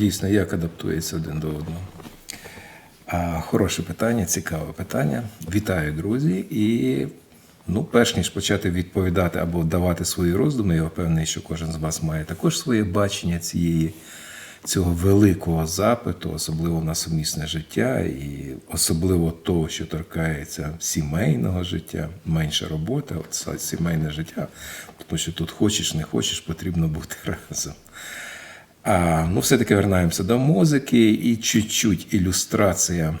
дійсно, як адаптується один до одного? А, хороше питання, цікаве питання. Вітаю, друзі. І ну, перш ніж почати відповідати або давати свої роздуми, я впевнений, що кожен з вас має також своє бачення цієї, цього великого запиту, особливо на сумісне життя, і особливо того, що торкається сімейного життя, менша робота, от сімейне життя, тому що тут хочеш, не хочеш, потрібно бути разом. А, ну, все-таки вернаємося до музики і чуть-чуть ілюстрація.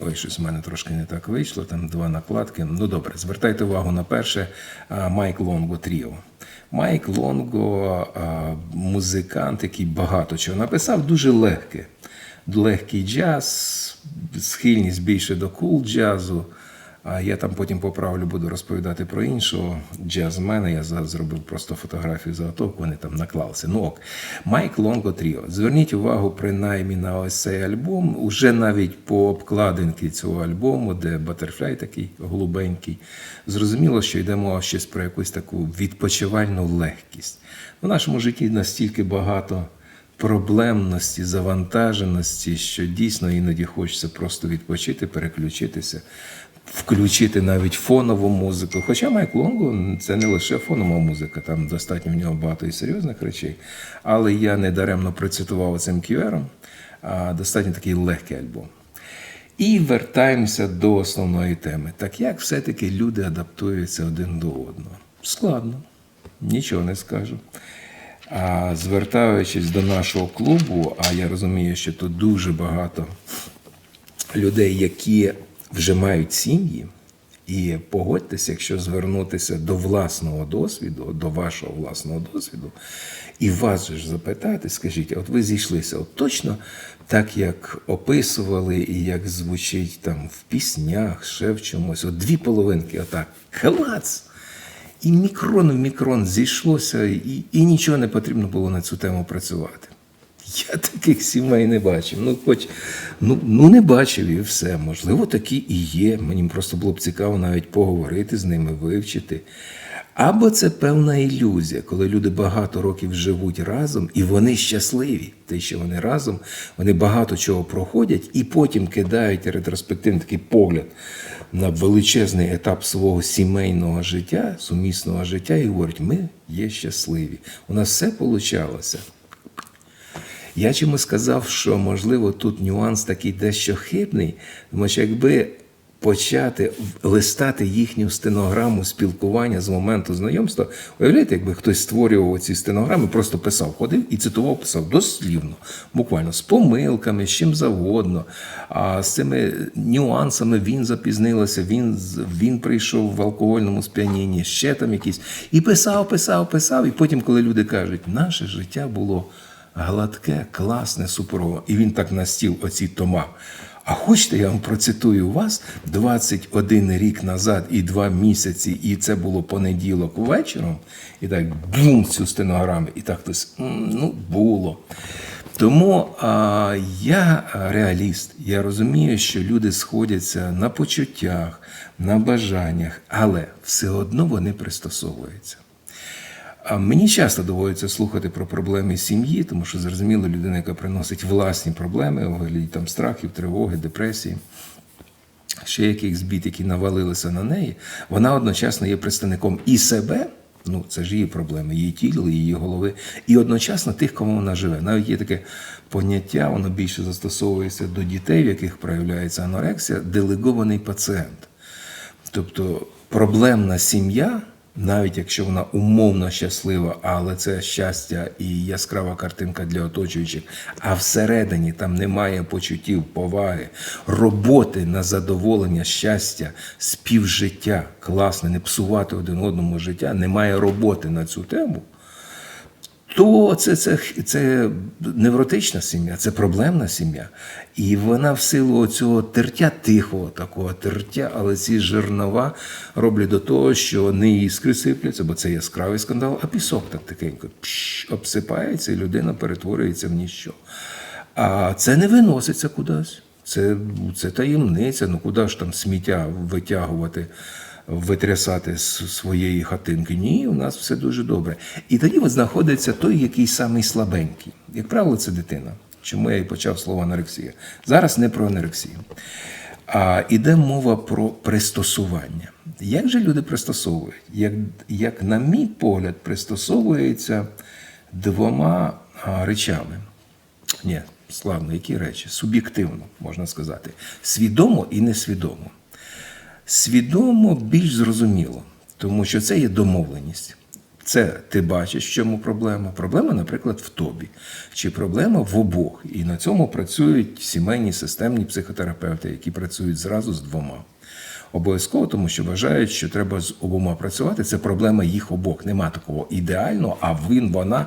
Ой, щось в мене трошки не так вийшло, там два накладки. Ну добре, звертайте увагу на перше Майк Лонго Тріо. Майк Лонго музикант, який багато чого написав, дуже легке. Легкий джаз, схильність більше до кул джазу. А я там потім поправлю, буду розповідати про іншого джазмена. Я зробив просто фотографію заготовку, вони там наклалися. Ну ок. Майк Лонго Тріо. Зверніть увагу, принаймні на ось цей альбом. Уже навіть по обкладинці цього альбому, де батерфляй такий голубенький, зрозуміло, що йде мова щось про якусь таку відпочивальну легкість. В нашому житті настільки багато проблемності, завантаженості, що дійсно іноді хочеться просто відпочити, переключитися, включити навіть фонову музику. Хоча Майк Лонго це не лише фонова музика, там достатньо в нього багато і серйозних речей. Але я не даремно процитував цим QR, достатньо такий легкий альбом. І вертаємося до основної теми. Так як все-таки люди адаптуються один до одного? Складно, нічого не скажу. А звертаючись до нашого клубу, а я розумію, що тут дуже багато людей, які вже мають сім'ї, і погодьтеся, якщо звернутися до власного досвіду, до вашого власного досвіду, і вас ж запитати, скажіть, от ви зійшлися, от точно так, як описували, і як звучить там в піснях, ще в чомусь, от дві половинки, отак, клац! І мікрон в мікрон зійшлося, і, і нічого не потрібно було на цю тему працювати. Я таких сімей не бачив. Ну, хоч ну, ну не бачив і все. Можливо, такі і є. Мені просто було б цікаво навіть поговорити з ними, вивчити. Або це певна ілюзія, коли люди багато років живуть разом, і вони щасливі. Те, що вони разом, вони багато чого проходять, і потім кидають ретроспективний такий погляд на величезний етап свого сімейного життя, сумісного життя, і говорять, ми є щасливі. У нас все получалося. Я чомусь сказав, що можливо тут нюанс такий дещо хибний, тому що якби почати листати їхню стенограму спілкування з моменту знайомства, уявляєте, якби хтось створював ці стенограми, просто писав, ходив і цитував, писав дослівно, буквально з помилками, з чим завгодно. А з цими нюансами він запізнилася, він, він прийшов в алкогольному сп'янінні, ще там якісь. І писав, писав, писав. І потім, коли люди кажуть, наше життя було гладке, класне, суперове. І він так на стіл оці тома. А хочете, я вам процитую вас 21 рік назад і 2 місяці, і це було понеділок вечором, і так бум цю стенограму, і так хтось, ну, було. Тому а, я реаліст. Я розумію, що люди сходяться на почуттях, на бажаннях, але все одно вони пристосовуються. А мені часто доводиться слухати про проблеми сім'ї, тому що зрозуміло, людина, яка приносить власні проблеми, у вигляді там страхів, тривоги, депресії, ще якихось бід, які навалилися на неї, вона одночасно є представником і себе. Ну, це ж її проблеми, її тіла, її голови, і одночасно тих, кому вона живе. Навіть є таке поняття, воно більше застосовується до дітей, в яких проявляється анорексія, делегований пацієнт. Тобто проблемна сім'я навіть якщо вона умовно щаслива, але це щастя і яскрава картинка для оточуючих, а всередині там немає почуттів, поваги, роботи на задоволення, щастя, співжиття, класне, не псувати один одному життя, немає роботи на цю тему то це, це, це невротична сім'я, це проблемна сім'я. І вона в силу цього тертя тихого, такого тертя, але ці жернова роблять до того, що не іскри сипляться, бо це яскравий скандал, а пісок так тихенько пш, обсипається, і людина перетворюється в ніщо. А це не виноситься кудись. Це, це таємниця. Ну куди ж там сміття витягувати? Витрясати з своєї хатинки. Ні, у нас все дуже добре. І тоді от знаходиться той, який самий слабенький. Як правило, це дитина. Чому я і почав слово анорексія? Зараз не про анорексію. А іде мова про пристосування. Як же люди пристосовують? Як, як на мій погляд, пристосовуються двома речами. Ні, славно, які речі? Суб'єктивно, можна сказати. Свідомо і несвідомо. Свідомо більш зрозуміло, тому що це є домовленість. Це ти бачиш, в чому проблема. Проблема, наприклад, в тобі, чи проблема в обох. І на цьому працюють сімейні системні психотерапевти, які працюють зразу з двома. Обов'язково, тому що вважають, що треба з обома працювати. Це проблема їх обох. Нема такого ідеального, а він, вона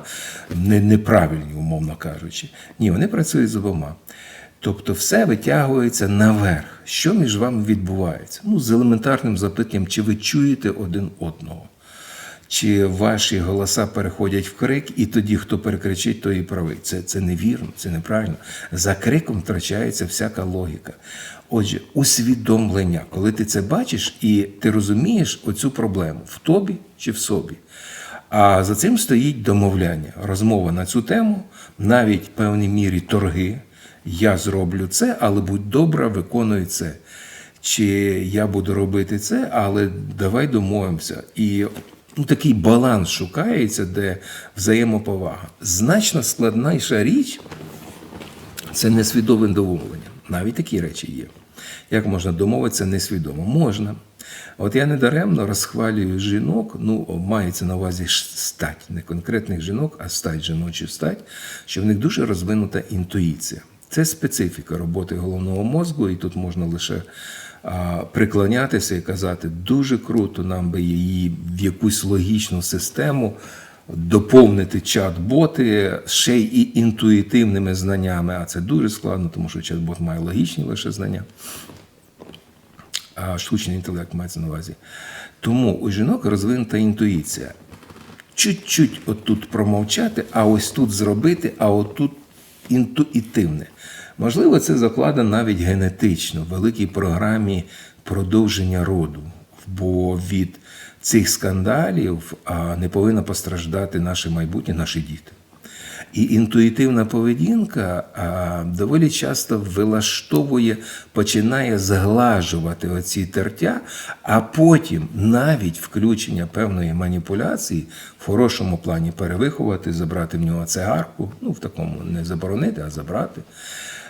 не, неправильні, умовно кажучи. Ні, вони працюють з обома. Тобто все витягується наверх. Що між вами відбувається? Ну, з елементарним запитанням, чи ви чуєте один одного? Чи ваші голоса переходять в крик, і тоді, хто перекричить, той і правий. Це, це невірно, це неправильно. За криком втрачається всяка логіка. Отже, усвідомлення, коли ти це бачиш і ти розумієш оцю проблему в тобі чи в собі. А за цим стоїть домовляння, розмова на цю тему, навіть в певній мірі торги я зроблю це, але будь добра, виконуй це. Чи я буду робити це, але давай домовимося. І ну, такий баланс шукається, де взаємоповага. Значно складніша річ це несвідоме домовлення. Навіть такі речі є. Як можна домовитися несвідомо? Можна. От я недаремно розхвалюю жінок, ну, мається на увазі стать, не конкретних жінок, а стать жіночу стать, що в них дуже розвинута інтуїція. Це специфіка роботи головного мозку, і тут можна лише приклонятися і казати, дуже круто нам би її в якусь логічну систему доповнити чат-боти ще й інтуїтивними знаннями. А це дуже складно, тому що чат-бот має логічні лише знання. А штучний інтелект мається на увазі. Тому у жінок розвинута інтуїція. Чуть-чуть отут промовчати, а ось тут зробити, а отут інтуїтивне. Можливо, це закладено навіть генетично в великій програмі продовження роду, бо від цих скандалів не повинно постраждати наше майбутнє, наші діти. І інтуїтивна поведінка доволі часто вилаштовує, починає зглажувати оці тертя, а потім навіть включення певної маніпуляції в хорошому плані перевиховати, забрати в нього цигарку, ну в такому не заборонити, а забрати.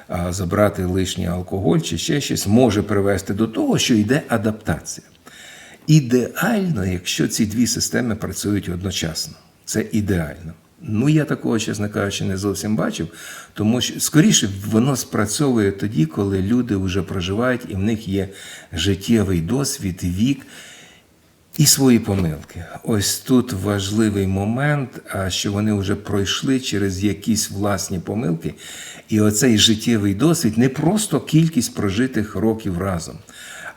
А забрати лишній алкоголь чи ще щось може привести до того, що йде адаптація. Ідеально, якщо ці дві системи працюють одночасно. Це ідеально. Ну, я такого, чесно кажучи, не зовсім бачив, тому що скоріше воно спрацьовує тоді, коли люди вже проживають і в них є життєвий досвід, вік і свої помилки. Ось тут важливий момент, що вони вже пройшли через якісь власні помилки. І оцей життєвий досвід не просто кількість прожитих років разом.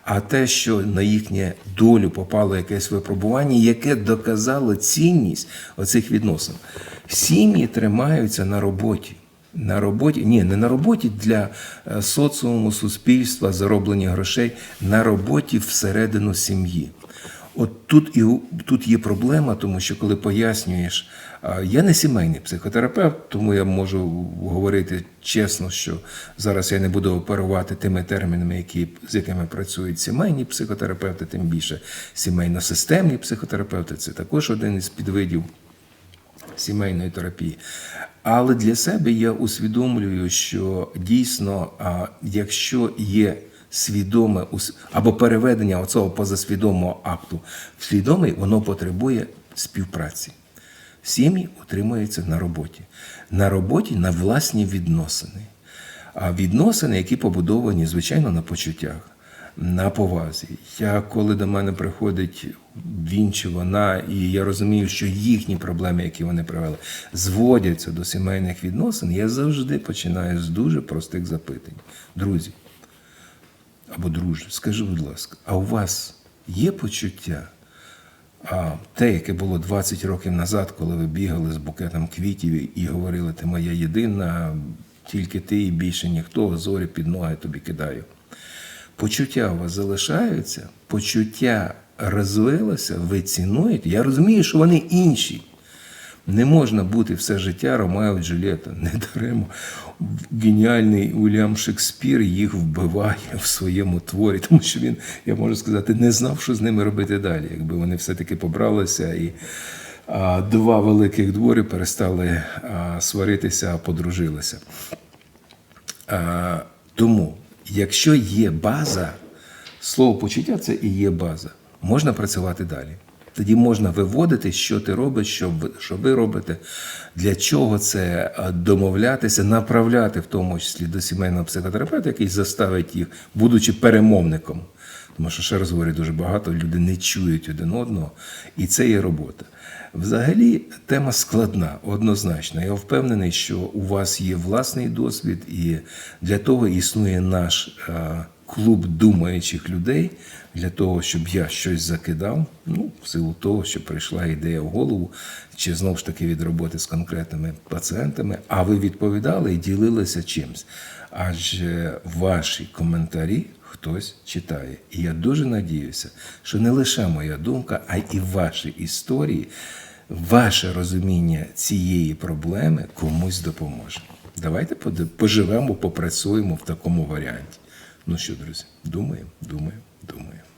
А те, що на їхнє долю попало якесь випробування, яке доказало цінність оцих відносин. Сім'ї тримаються на роботі. На роботі, ні, не на роботі для е, соціуму, суспільства, зароблення грошей, на роботі всередину сім'ї. От тут і тут є проблема, тому що коли пояснюєш, я не сімейний психотерапевт, тому я можу говорити чесно, що зараз я не буду оперувати тими термінами, які, з якими працюють сімейні психотерапевти, тим більше сімейно-системні психотерапевти це також один із підвидів сімейної терапії. Але для себе я усвідомлюю, що дійсно, якщо є свідоме або переведення оцього позасвідомого акту в свідомий, воно потребує співпраці. Сім'ї утримуються на роботі. На роботі на власні відносини. А відносини, які побудовані, звичайно, на почуттях, на повазі. Я коли до мене приходить він чи вона, і я розумію, що їхні проблеми, які вони привели, зводяться до сімейних відносин, я завжди починаю з дуже простих запитань. Друзі, або друже, скажи, будь ласка, а у вас є почуття? А те, яке було 20 років назад, коли ви бігали з букетом квітів і говорили, ти моя єдина, тільки ти і більше ніхто, зорі під ноги тобі кидаю. Почуття у вас залишаються, почуття розвилося, ви цінуєте. Я розумію, що вони інші. Не можна бути все життя Ромео і Джульєта. Не даремо. Геніальний Уільям Шекспір їх вбиває в своєму творі, тому що він, я можу сказати, не знав, що з ними робити далі. Якби вони все-таки побралися і а, два великих двори перестали а, сваритися, а подружилися. А, тому, якщо є база, слово почуття це і є база, можна працювати далі. Тоді можна виводити, що ти робиш, що ви, що ви робите, для чого це домовлятися, направляти в тому числі до сімейного психотерапевта, який заставить їх, будучи перемовником. Тому що, ще раз говорю, дуже багато люди не чують один одного, і це є робота. Взагалі, тема складна, однозначно. Я впевнений, що у вас є власний досвід, і для того існує наш е, клуб думаючих людей, для того, щоб я щось закидав, ну, в силу того, що прийшла ідея в голову, чи знову ж таки від роботи з конкретними пацієнтами, а ви відповідали і ділилися чимсь. Адже ваші коментарі хтось читає. І я дуже надіюся, що не лише моя думка, а й ваші історії, ваше розуміння цієї проблеми комусь допоможе. Давайте поживемо, попрацюємо в такому варіанті. Ну що, друзі, думаємо, думаємо, думаємо.